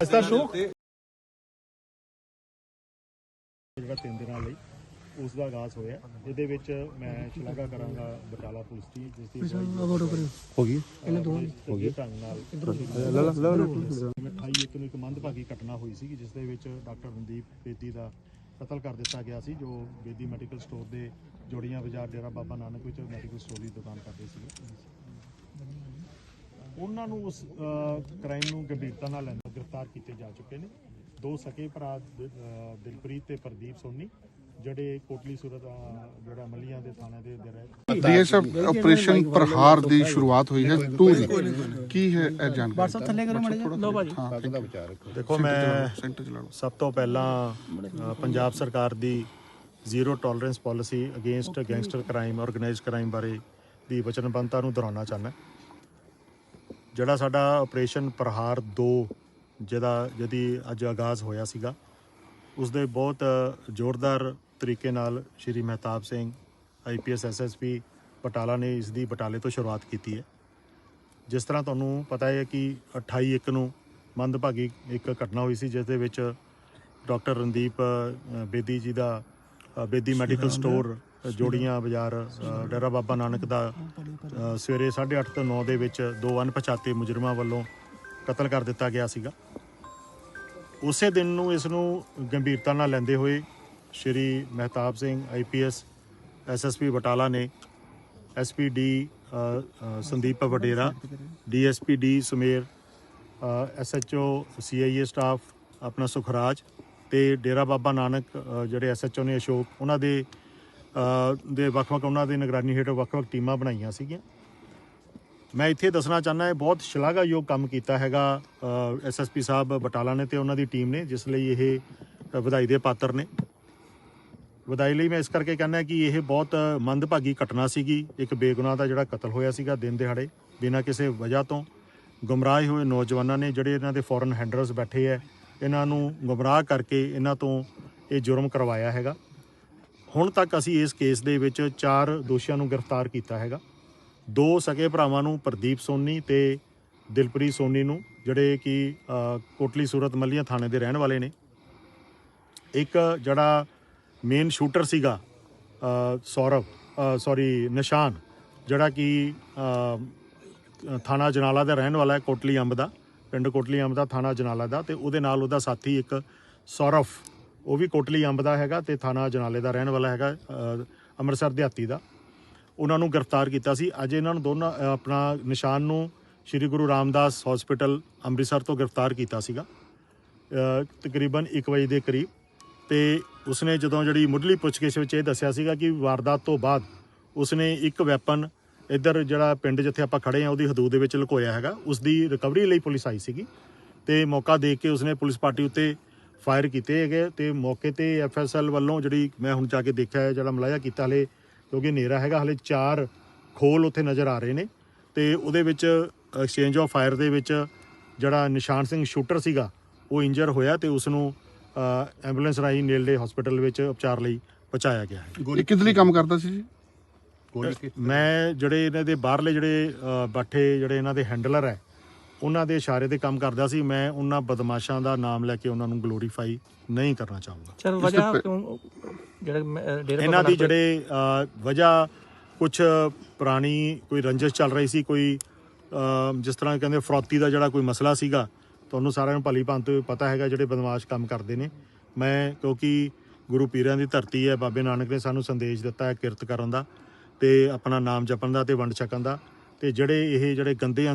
ਦਾ ਸ਼ੋਕ ਜਿਹੜਾ ਤਿੰਨ ਦਿਨਾਂ ਲਈ ਉਸ ਦਾ ਆਗਾਜ਼ ਹੋਇਆ। ਇਹਦੇ ਵਿੱਚ ਮੈਂ ਸ਼ਲਾਘਾ ਕਰਾਂਗਾ ਬਟਾਲਾ ਪੁਲਿਸ ਦੀ ਜਿਸ ਦੀ ਹੋ ਗਈ। ਇਹਨਾਂ ਦੋਵਾਂ ਹੋ ਗਈ। ਢੰਗ ਨਾਲ। ਲੈ ਲੈ ਲੈ 28 ਇੱਕ ਨੂੰ ਇੱਕ ਮੰਦਭਾਗੀ ਘਟਨਾ ਹੋਈ ਸੀ ਜਿਸ ਦੇ ਵਿੱਚ ਡਾਕਟਰ ਰਣਦੀਪ ਬੇਦੀ ਦਾ ਕਤਲ ਕਰ ਦਿੱਤਾ ਗਿਆ ਸੀ ਜੋ ਬੇਦੀ ਮੈਡੀਕਲ ਸਟੋਰ ਦੇ ਜੋੜੀਆਂ ਬਾਜ਼ਾਰ ਡੇਰਾ ਬਾਬਾ ਨਾਨਕ ਵਿੱਚ ਮੈਡੀਕਲ ਸਟੋਰ ਦੀ ਦੁਕਾਨ ਕਰਦੇ ਉਹਨਾਂ ਨੂੰ ਉਸ ਕ੍ਰਾਈਮ ਨੂੰ ਗੰਭੀਰਤਾ ਨਾਲ ਲੈਂਦੇ ਗ੍ਰਿਫਤਾਰ ਕੀਤੇ ਜਾ ਚੁੱਕੇ ਨੇ। ਦੋ ਸਕੇ ਭਰਾ ਦ- ਦਿਲਪ੍ਰੀਤ ਤੇ ਪ੍ਰਦੀਪ ਸੋਨੀ ਜਿਹੜੇ ਕੋਟਲੀ ਸੂਰਤ ਜਿਹੜਾ ਮੱਲੀਆਂ ਦੇ ਥਾਣੇ ਦੇ ਅੰਦਰ ਹੈ ਬੀਐਸਐਫ ਆਪਰੇਸ਼ਨ ਪ੍ਰਹਾਰ ਦੀ ਸ਼ੁਰੂਆਤ ਹੋਈ ਹੈ 2 ਦੀ ਕੀ ਹੈ ਇਹ ਜਾਣਕਾਰੀ? ਥੱਲੇ ਕਰੋ ਮੜੇ ਲੋ ਭਾਜੀ। ਹਾਂ ਦੇਖੋ ਮੈਂ ਸੈਂਟਰ ਚਲਾ ਲਓ। ਸਭ ਤੋਂ ਪਹਿਲਾਂ ਪੰਜਾਬ ਸਰਕਾਰ ਦੀ zero tolerance policy against gangster crime organised crime ਬਾਰੇ ਦੀ ਵਚਨਬੱਧਤਾ ਨੂੰ ਦੁਹਰਾਉਣਾ ਚਾਹੁੰਦਾ। ਜਿਹੜਾ ਸਾਡਾ ਆਪਰੇਸ਼ਨ ਪ੍ਰਹਾਰ 2 ਜਿਹਦਾ ਜਿਹਦੀ ਅੱਜ ਆਗਾਜ਼ ਹੋਇਆ ਸੀਗਾ ਉਸ ਦੇ ਬਹੁਤ ਜ਼ੋਰਦਾਰ ਤਰੀਕੇ ਨਾਲ ਸ਼੍ਰੀ ਮਹਿਤਾਬ ਸਿੰਘ ਆਈਪੀਐਸ ਐਸਐਸਪੀ ਬਟਾਲਾ ਨੇ ਇਸ ਦੀ ਬਟਾਲੇ ਤੋਂ ਸ਼ੁਰੂਆਤ ਕੀਤੀ ਹੈ। ਜਿਸ ਤਰ੍ਹਾਂ ਤੁਹਾਨੂੰ ਪਤਾ ਹੈ ਕਿ 28 ਇੱਕ ਨੂੰ ਮੰਦਭਾਗੀ ਇੱਕ ਘਟਨਾ ਹੋਈ ਸੀ ਜਿਸ ਦੇ ਵਿੱਚ ਡਾਕਟਰ ਰਣਦੀਪ ਬੇਦੀ ਜੀ ਦਾ ਬੇਦੀ ਮੈਡੀਕਲ ਸਟੋਰ ਜੋੜੀਆਂ ਬਾਜ਼ਾਰ ਡੇਰਾ ਬਾਬਾ ਨਾਨਕ ਦਾ ਅ, ਸਵੇਰੇ 8:30 ਤੋਂ 9 ਦੇ ਵਿੱਚ ਦੋ ਅਣਪਛਾਤੇ ਮੁਜਰਮਾਂ ਵੱਲੋਂ ਕਤਲ ਕਰ ਦਿੱਤਾ ਗਿਆ ਸੀਗਾ। ਉਸੇ ਦਿਨ ਨੂੰ ਇਸ ਨੂੰ ਗੰਭੀਰਤਾ ਨਾਲ ਲੈਂਦੇ ਹੋਏ ਸ਼੍ਰੀ ਮਹਿਤਾਬ ਸਿੰਘ ਆਈਪੀਐਸ ਐਸਐਸਪੀ ਬਟਾਲਾ ਨੇ SPD Sandeep Wadhera DSP D Sumer SHO CIA staff ਆਪਣਾ ਸੁਖਰਾਜ ਤੇ ਡੇਰਾ ਬਾਬਾ ਨਾਨਕ ਅ, ਜਿਹੜੇ ਐਸਐਚਓ ਨੇ ਅਸ਼ੋਕ ਉਹਨਾਂ ਦੇ ਦੇ ਵੱਖ-ਵੱਖ ਉਹਨਾਂ ਦੇ ਨਿਗਰਾਨੀ ਹੇਠ ਵੱਖ-ਵੱਖ ਟੀਮਾਂ ਬਣਾਈਆਂ ਸੀਗੀਆਂ। ਮੈਂ ਇੱਥੇ ਦੱਸਣਾ ਚਾਹੁੰਦਾ ਇਹ ਬਹੁਤ ਸ਼ਲਾਘਾਯੋਗ ਕੰਮ ਕੀਤਾ ਹੈਗਾ ਐਸਐਸਪੀ ਸਾਹਿਬ ਬਟਾਲਾ ਨੇ ਤੇ ਉਹਨਾਂ ਦੀ ਟੀਮ ਨੇ, ਜਿਸ ਲਈ ਇਹ ਵਧਾਈ ਦੇ ਪਾਤਰ ਨੇ। ਵਧਾਈ ਲਈ ਮੈਂ ਇਸ ਕਰਕੇ ਕਹਿੰਦਾ ਕਿ ਇਹ ਬਹੁਤ ਮੰਦਭਾਗੀ ਘਟਨਾ ਸੀਗੀ। ਇੱਕ ਬੇਗੁਨਾਹ ਦਾ ਜਿਹੜਾ ਕਤਲ ਹੋਇਆ ਸੀਗਾ ਦਿਨ ਦਿਹਾੜੇ, ਬਿਨਾਂ ਕਿਸੇ ਵਜ੍ਹਾ ਤੋਂ। ਗੁੰਮਰਾਹ ਹੋਏ ਨੌਜਵਾਨਾਂ ਨੇ, ਜਿਹੜੇ ਇਹਨਾਂ ਦੇ ਫੋਰਨ ਹੈਂਡਰਸ ਬੈਠੇ ਐ, ਇਹਨਾਂ ਨੂੰ ਗੁੰਮਰਾਹ ਕਰਕੇ ਇਹਨਾਂ ਤੋਂ ਇਹ ਜੁਰਮ ਕਰਵਾਇਆ ਹੈਗਾ। ਹੁਣ ਤੱਕ ਅਸੀਂ ਇਸ ਕੇਸ ਦੇ ਵਿੱਚ ਚਾਰ ਦੋਸ਼ੀਆਂ ਨੂੰ ਗ੍ਰਿਫਤਾਰ ਕੀਤਾ ਹੈਗਾ। ਦੋ ਸਕੇ ਭਰਾਵਾਂ ਨੂੰ, ਪ੍ਰਦੀਪ ਸੋਨੀ ਤੇ ਦਿਲਪ੍ਰੀਤ ਸੋਨੀ ਨੂੰ, ਜਿਹੜੇ ਕਿ ਕੋਟਲੀ ਸੂਰਤ ਮੱਲੀਆਂ ਥਾਣੇ ਦੇ ਰਹਿਣ ਵਾਲੇ ਨੇ। ਇੱਕ ਜਿਹੜਾ ਮੇਨ ਸ਼ੂਟਰ ਸੀਗਾ ਸੌਰਵ ਸੌਰੀ ਨਿਸ਼ਾਨ, ਜਿਹੜਾ ਕਿ ਥਾਣਾ ਜਨਾਲਾ ਦਾ ਰਹਿਣ ਵਾਲਾ ਹੈ, ਕੋਟਲੀ ਅੰਬ ਦਾ, ਪਿੰਡ ਕੋਟਲੀ ਅੰਬ ਦਾ, ਥਾਣਾ ਜਨਾਲਾ ਦਾ ਤੇ ਉਹਦੇ ਨਾਲ ਉਹਦਾ ਸਾਥੀ ਇੱਕ ਸੌਰਵ ਉਹ ਵੀ ਕੋਟਲੀ ਅੰਬ ਦਾ ਹੈਗਾ ਤੇ ਥਾਣਾ ਜਨਾਲੇ ਦਾ ਰਹਿਣ ਵਾਲਾ ਹੈਗਾ ਅੰਮ੍ਰਿਤਸਰ ਦਿਹਾਤੀ ਦਾ। ਉਹਨਾਂ ਨੂੰ ਗ੍ਰਿਫਤਾਰ ਕੀਤਾ ਸੀ। ਅੱਜ ਇਹਨਾਂ ਨੂੰ ਦੋਨਾਂ ਆਪਣਾ ਨਿਸ਼ਾਨ ਨੂੰ ਸ੍ਰੀ ਗੁਰੂ ਰਾਮਦਾਸ ਹਸਪੀਟਲ ਅੰਮ੍ਰਿਤਸਰ ਤੋਂ ਗ੍ਰਿਫਤਾਰ ਕੀਤਾ ਸੀਗਾ। ਤਕਰੀਬਨ 1 ਵਜੇ ਦੇ ਕਰੀਬ। ਤੇ ਉਸਨੇ ਜਦੋਂ ਜਿਹੜੀ ਮੁੱਢਲੀ ਪੁੱਛਗਿੱਛ ਵਿੱਚ ਇਹ ਦੱਸਿਆ ਸੀਗਾ ਕਿ ਵਾਰਦਾਤ ਤੋਂ ਬਾਅਦ ਉਸਨੇ ਇੱਕ ਵੈਪਨ ਇੱਧਰ ਜਿਹੜਾ ਪਿੰਡ ਜਿੱਥੇ ਆਪਾਂ ਖੜੇ ਆ ਉਹਦੀ ਹਦੂਦ ਦੇ ਵਿੱਚ ਲੁਕੋਇਆ ਹੈਗਾ। ਉਸ ਦੀ ਰਿਕਵਰੀ ਲਈ ਪੁਲਿਸ ਆਈ ਸੀਗੀ। ਤੇ ਮੌਕਾ ਦੇ ਕੇ ਉਸਨੇ ਪੁਲਿਸ ਪਾਰਟੀ ਉੱਤੇ ਫਾਇਰ ਕੀਤੇ ਹੈਗੇ ਤੇ ਮੌਕੇ ਤੇ ਐਫਐਸਐਲ ਵੱਲੋਂ ਜਿਹੜੀ ਮੈਂ ਹੁਣ ਜਾ ਕੇ ਦੇਖਿਆ ਹੈ ਜਿਹੜਾ ਮਲਾਇਆ ਕੀਤਾ ਹਲੇ ਕਿਉਂਕਿ ਹਨੇਰਾ ਹੈਗਾ ਹਲੇ ਚਾਰ ਖੋਲ ਉੱਥੇ ਨਜ਼ਰ ਆ ਰਹੇ ਨੇ ਤੇ ਉਹਦੇ ਵਿੱਚ ਐਕਸਚੇਂਜ ਆਫ ਫਾਇਰ ਦੇ ਵਿੱਚ ਜਿਹੜਾ ਨਿਸ਼ਾਨ ਸਿੰਘ ਸ਼ੂਟਰ ਸੀਗਾ ਉਹ ਇੰਜਰ ਹੋਇਆ ਤੇ ਉਸ ਨੂੰ ਐਂਬੂਲੈਂਸ ਰਾਹੀਂ ਨੇਲਡੇ ਹਸਪੀਟਲ ਵਿੱਚ ਉਪਚਾਰ ਲਈ ਪਹੁੰਚਾਇਆ ਗਿਆ ਹੈ। ਇਹ ਕਿਹਦੇ ਲਈ ਕੰਮ ਕਰਦਾ ਸੀ ਜੀ? ਮੈਂ ਜਿਹੜੇ ਇਹਨਾਂ ਦੇ ਬਾਹਰਲੇ ਜਿਹੜੇ ਬੈਠੇ ਜਿਹੜੇ ਇਹਨਾਂ ਦੇ ਹੈਂਡਲਰ ਹੈ ਉਹਨਾਂ ਦੇ ਇਸ਼ਾਰੇ ਤੇ ਕੰਮ ਕਰਦਾ ਸੀ ਮੈਂ ਉਹਨਾਂ ਬਦਮਾਸ਼ਾਂ ਦਾ ਨਾਮ ਲੈ ਕੇ ਉਹਨਾਂ ਨੂੰ ਗਲੋਰੀਫਾਈ ਨਹੀਂ ਕਰਨਾ ਚਾਹੂੰਗਾ ਚਲ ਵਜ੍ਹਾ ਕਿਉਂ ਜਿਹੜਾ ਇਹਨਾਂ ਦੀ ਜਿਹੜੇ ਵਜ੍ਹਾ ਕੁਝ ਪੁਰਾਣੀ ਕੋਈ ਰੰਜਿਸ਼ ਚੱਲ ਰਹੀ ਸੀ ਕੋਈ ਜਿਸ ਤਰ੍ਹਾਂ ਕਹਿੰਦੇ ਫਰੌਤੀ ਦਾ ਜਿਹੜਾ ਕੋਈ ਮਸਲਾ ਸੀਗਾ ਤੁਹਾਨੂੰ ਸਾਰਿਆਂ ਨੂੰ ਭਲੀ ਭਾਂਤ ਪਤਾ ਹੈਗਾ ਜਿਹੜੇ ਬਦਮਾਸ਼ ਕੰਮ ਕਰਦੇ ਨੇ। ਮੈਂ ਕਿਉਂਕਿ ਗੁਰੂ ਪੀਰਾਂ ਦੀ ਧਰਤੀ ਹੈ ਬਾਬੇ ਨਾਨਕ ਨੇ ਸਾਨੂੰ ਸੰਦੇਸ਼ ਦਿੱਤਾ ਹੈ ਕਿਰਤ ਕਰਨ ਦਾ ਤੇ ਆਪਣਾ ਨਾਮ ਜਪਣ ਦਾ ਤੇ ਵੰਡ ਛਕਣ ਦਾ ਤੇ ਜਿਹੜੇ ਇਹ ਜਿਹੜੇ ਗੰਦੇ